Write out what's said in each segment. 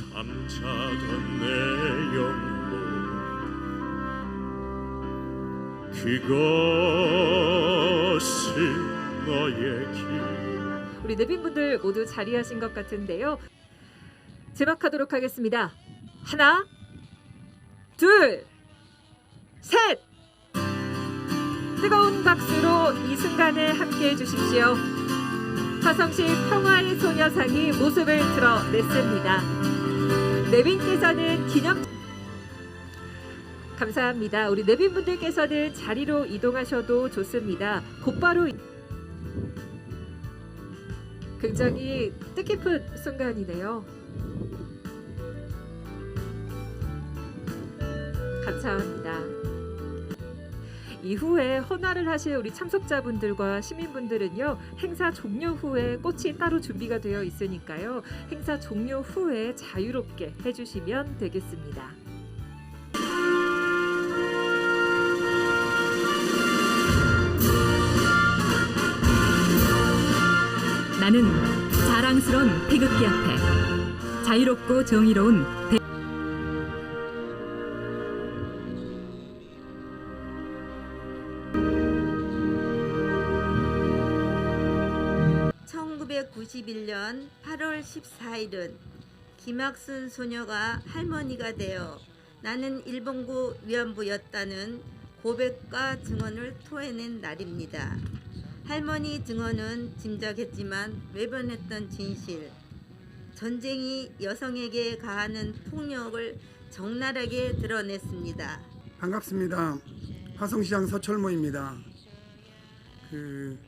감차던 내 영혼 그것이 너의 길 우리 내빈분들 모두 자리하신 것 같은데요. 제막하도록 하겠습니다. 하나, 둘, 셋! 뜨거운 박수로 이 순간을 함께 해 주십시오. 화성시 평화의 소녀상이 모습을 드러냈습니다. 내빈께서는 기념 감사합니다. 우리 내빈 분들께서는 자리로 이동하셔도 좋습니다. 곧바로 굉장히 뜻깊은 순간이네요. 감사합니다. 이후에 헌화를 하실 우리 참석자분들과 시민분들은요 행사 종료 후에 꽃이 따로 준비가 되어 있으니까요 행사 종료 후에 자유롭게 해주시면 되겠습니다. 나는 자랑스런 태극기 앞에 자유롭고 정의로운 1991년 8월 14일은 김학순 소녀가 할머니가 되어 나는 일본고 위안부였다는 고백과 증언을 토해낸 날입니다. 할머니 증언은 짐작했지만 외변했던 진실, 전쟁이 여성에게 가하는 폭력을 적나라하게 드러냈습니다. 반갑습니다. 화성시장 서철모입니다. 그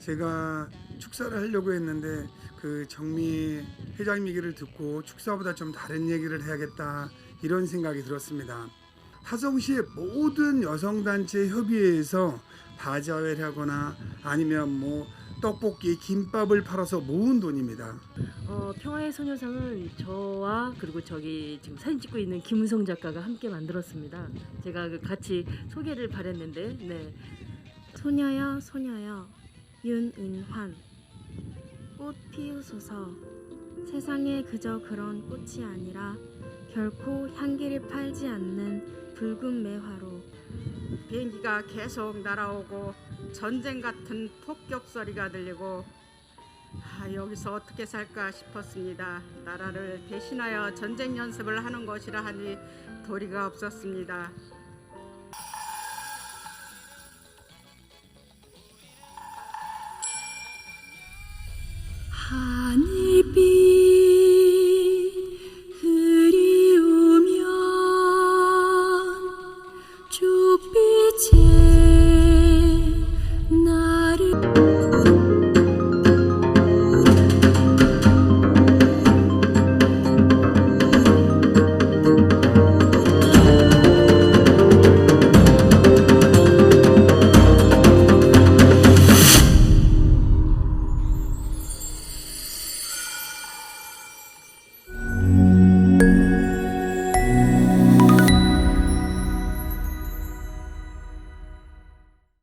제가 축사를 하려고 했는데 그 정미 회장 얘기를 듣고 축사보다 좀 다른 얘기를 해야겠다 이런 생각이 들었습니다. 화성시의 모든 여성단체 협의회에서 바자회를 하거나 아니면 뭐 떡볶이, 김밥을 팔아서 모은 돈입니다. 어, 평화의 소녀상은 저와 그리고 저기 지금 사진 찍고 있는 김은성 작가가 함께 만들었습니다. 제가 그 같이 소개를 바랬는데, 네. 소녀여 소녀여 윤인환 꽃 피우소서 세상에 그저 그런 꽃이 아니라 결코 향기를 팔지 않는 붉은 매화로 비행기가 계속 날아오고 전쟁 같은 폭격 소리가 들리고 아, 여기서 어떻게 살까 싶었습니다. 나라를 대신하여 전쟁 연습을 하는 것이라 하니 도리가 없었습니다. 빛에 나를